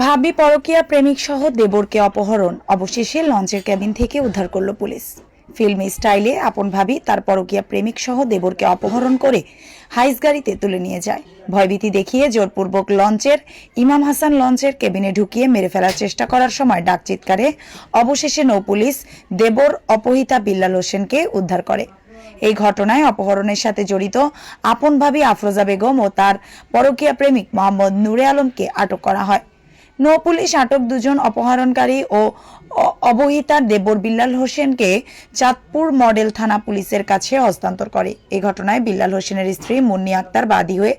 ভাবি পরকীয়া প্রেমিক সহ দেবরকে অপহরণ। অবশেষে লঞ্চের ক্যাবিন থেকে উদ্ধার করল পুলিশ। ফিল্মি স্টাইলে আপন ভাবি তার পরকীয়া প্রেমিক সহ দেবরকে অপহরণ করে হাইস গাড়িতে তুলে নিয়ে যায়। ভয়ভীতি দেখিয়ে জোরপূর্বক লঞ্চের, ইমাম হাসান লঞ্চের কেবিনে ঢুকিয়ে মেরে ফেলার চেষ্টা করার সময় ডাক চিৎকারে অবশেষে নৌ পুলিশ দেবর অপহিতা বিল্লাল হোসেনকে উদ্ধার করে। এই ঘটনায় অপহরণের সাথে জড়িত আপন ভাবি আফরোজা বেগম ও তার পরকীয়া প্রেমিক মোহাম্মদ নূরে আলমকে আটক করা হয়। নৌ পুলিশ আটক দুজন অপহরণকারী ও অবহিতা দেবর বিল্লাল হোসেনকে চাঁদপুর মডেল থানা পুলিশের কাছে হস্তান্তর করে। এ ঘটনায় বিল্লাল হোসেনের স্ত্রী মুন্নি আক্তার বাদী হয়ে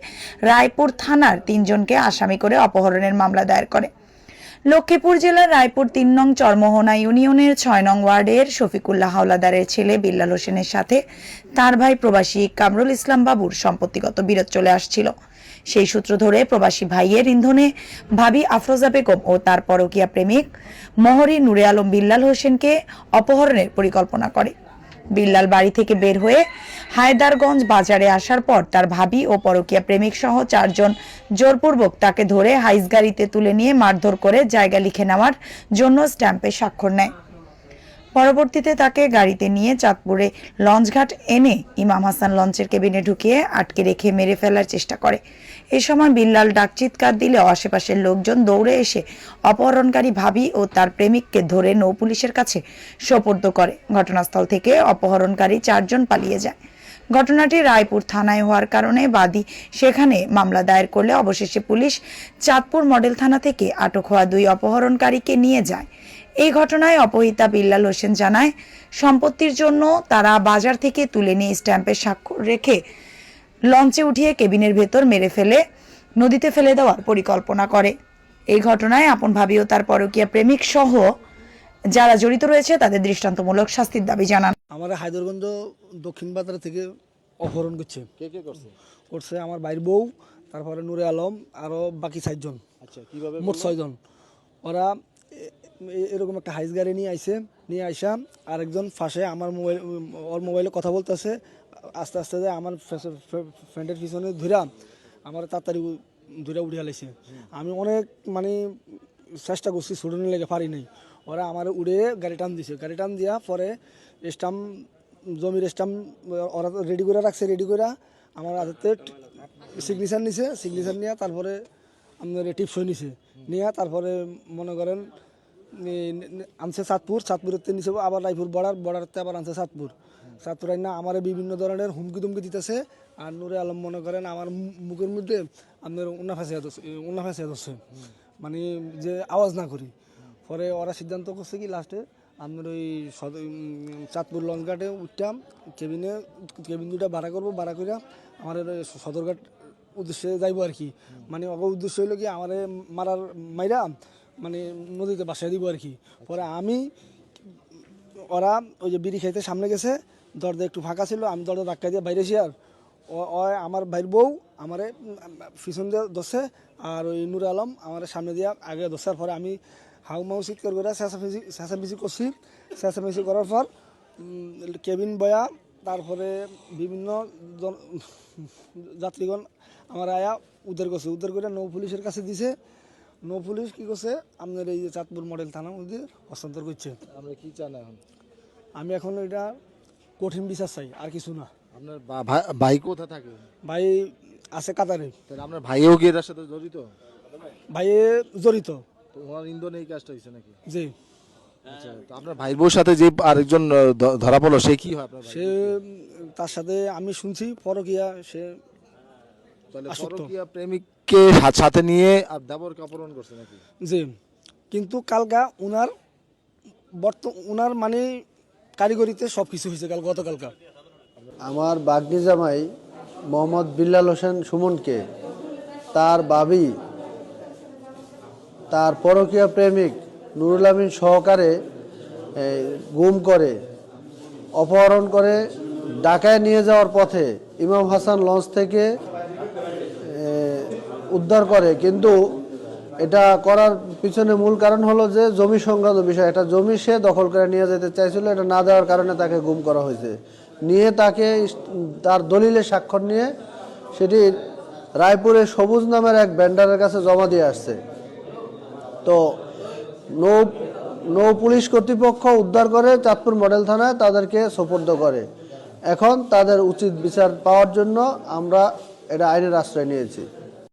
রায়পুর থানার তিনজনকে আসামি করে অপহরণের মামলা দায়ের করে। লক্ষ্মীপুর জেলার রায়পুর তিন নং চরমোহনা ইউনিয়নের ছয় নং ওয়ার্ডের শফিকুল্লাহ হাওলাদারের ছেলে বিল্লাল হোসেনের সাথে তার ভাই প্রবাসী কামরুল ইসলাম বাবুর সম্পত্তিগত বিরোধ চলে আসছিল। সেই সূত্র ধরে প্রবাসী ভাইয়ের ইন্ধনে ভাবি আফরোজা বেগম ও তার পরকীয়া প্রেমিক মহরী নুরে আলম বিল্লাল হোসেনকে অপহরণের পরিকল্পনা করে। বিল্লাল বাড়ি থেকে বের হয়ে হায়দারগঞ্জ বাজারে আসার পর তার ভাবি ও পরকীয়া প্রেমিক সহ চারজন জোরপূর্বক তাকে ধরে হাইস গাড়িতে তুলে নিয়ে মারধর করে জায়গা লিখে নেওয়ার জন্য স্ট্যাম্পে স্বাক্ষর নেয়। পরবর্তীতে তাকে গাড়িতে নিয়ে চাঁদপুরে লঞ্চঘাট এনে ইমাম হাসান লঞ্চের কেবিনে ঢুকিয়ে আটকে রেখে মেরে ফেলার চেষ্টা করে। এ সময় বিল্লাল ডাক চিৎকার দিলে আশেপাশের লোকজন দৌড়ে এসে অপহরণকারী ভাবি ও তার প্রেমিককে ধরে নৌ পুলিশের কাছে সোপর্দ করে। ঘটনাস্থল থেকে অপহরণকারী চারজন পালিয়ে যায়। ঘটনাটি রায়পুর থানায় হওয়ার কারণে বাদী সেখানে মামলা দায়ের করলে অবশেষে পুলিশ চাঁদপুর মডেল থানা থেকে আটক হওয়া দুই অপহরণকারীকে নিয়ে যায়। এই ঘটনায় অপহিতা বিল্লাল হোসেন জানায় সম্পত্তির জন্য তারা বাজার থেকে তুলে নিয়ে স্ট্যাম্পের স্বাক্ষর রেখে লঞ্চে উঠিয়ে কেবিনের ভেতর মেরে ফেলে নদীতে ফেলে দেওয়ার পরিকল্পনা করে। এই ঘটনায় আপন ভাবি ও তার পরকীয়া প্রেমিক সহ যারা জড়িত রয়েছে তাদের দৃষ্টান্তমূলক শাস্তির দাবি জানান। আমার হায়দরগঞ্জ দক্ষিণ বাজার থেকে অপহরণ করছে। কে কে করছে? করছে আমার ভাইয়ের বউ তারপরে নূরে আলম আরও বাকি চারজন। আচ্ছা কীভাবে মোট ছয়জন। ওরা এরকম একটা হাইস গাড়ি নিয়ে আইসে নিয়ে আইসা আরেকজন ফাঁসে আমার মোবাইল, ওর মোবাইলে কথা বলতেছে, আস্তে আস্তে যে আমার ফ্রেন্ডের পিছনে ধরা আমার তাড়াতাড়ি ধরে উঠে লাইছে। আমি অনেক মানে চেষ্টা করছি ছুটনে লেগে, পারি নাই। ওরা আমার উড়ে গাড়ি টান দিছে। গাড়ি টান দিয়া পরে স্টাম্প, জমির স্টাম্প, ওরা রেডি করে রাখছে, রেডি করে আমার হাতে সিগনেচার নিছে সিগনেচার নিয়ে তারপরে আপনার টিপসই নিছে। নিয়ে তারপরে মনে করেন আনছে চাঁদপুর চাঁদপুরের নিচে আবার রায়পুর বর্ডার, বর্ডারতে আবার আনছে চাঁদপুর। চাঁদপুর না আমার বিভিন্ন ধরনের হুমকি তুমকি দিতেছে আর নুরে আলম মনে করেন আমার মুখের মধ্যে আপনার উন্না ধরছে উন্না ফাঁসিয়া ধরছে মানে যে আওয়াজ না করি। পরে ওরা সিদ্ধান্ত করছে কি লাস্টে আপনার ওই চাঁদপুর লঞ্চঘাটে উঠতাম কেবিনে কেবিন দুটা ভাড়া করব, ভাড়া করে আমার সদরঘাট উদ্দেশ্যে যাইবো আর কি। মানে অগ উদ্দেশ্য হইল কি আমার মারার মাইরা মানে নদীতে বাসায় দিব আর কি। পরে আমি, ওরা ওই যে বিড়ি খাইতে সামনে গেছে, দরজা একটু ফাঁকা ছিল, আমি দরজা ধাক্কা দিয়ে বাইরে এসে আর ও- ও আমার ভাইয়ের বউ আমারে, পিছন দিয়ে দোষে আর ওই নুর আলম আমার সামনে দিয়ে আগে দোষার পরে আমি হাউ মাউ চিৎকার করে চেঁচামেচি চেঁচামেচি করছি। চেঁচামেচি করার পর কেবিন বয়া, তারপরে বিভিন্ন যাত্রীগণ আমার আয়া উদ্ধার করছে। উদ্ধার করে নৌ পুলিশের কাছে দিছে। নৌ পুলিশ কি করছে? আপনার এই যে চাঁদপুর মডেল থানার মধ্যে হস্তান্তর করছে। আমরা কি চান এখন? আমি এখন এটা কঠিন বিচার চাই আর কিছু না। আপনার ভাই- কোথা থাকে? ভাই আছে কাতারে। তাহলে আপনার ভাইও কি এটার সাথে জড়িত? ভাইয়ে জড়িত। ওনার ইন্ধনে এই কাজটা হয়েছে নাকি? যে আচ্ছা তো আপনার ভাই বউর সাথে যে আরেকজন ধরা পড়ল সে কি হয় আপনার সে তার সাথে আমি শুনছি পরকিয়া সে তাহলে। পরকীয়া প্রেমিককে সা- সাথে নিয়ে আর দেবরকে অপহরণ করছে নাকি? যে কিন্তু কালকা উনার বর্ত উনার মানে কারিগরিতে সব কিছু হয়েছে কাল গতকালকা। আমার বাগনি জামাই মোহাম্মদ বিল্লাল হোসেন সুমনকে তার বাবি তার পরকীয় প্রেমিক নুরুল আমিন সহকারে গুম করে অপহরণ করে ঢাকায় নিয়ে যাওয়ার পথে ইমাম হাসান লঞ্চ থেকে উদ্ধার করে, কিন্তু এটা করার পিছনে মূল কারণ হলো যে জমি সংক্রান্ত বিষয়। এটা জমি সে দখল করে নিয়ে যেতে চাইছিল, এটা না দেওয়ার কারণে তাকে গুম করা হয়েছে। নিয়ে তাকে তার দলিলে স্বাক্ষর নিয়ে সেটি রায়পুরে সবুজ নামের এক ভেন্ডারের কাছে জমা দিয়ে আসছে। তো নৌ নৌ পুলিশ কর্তৃপক্ষ উদ্ধার করে চাঁদপুর মডেল থানায় তাদেরকে সোপর্দ করে। এখন তাদের উচিত বিচার পাওয়ার জন্য আমরা এটা আইনের আশ্রয় নিয়েছি।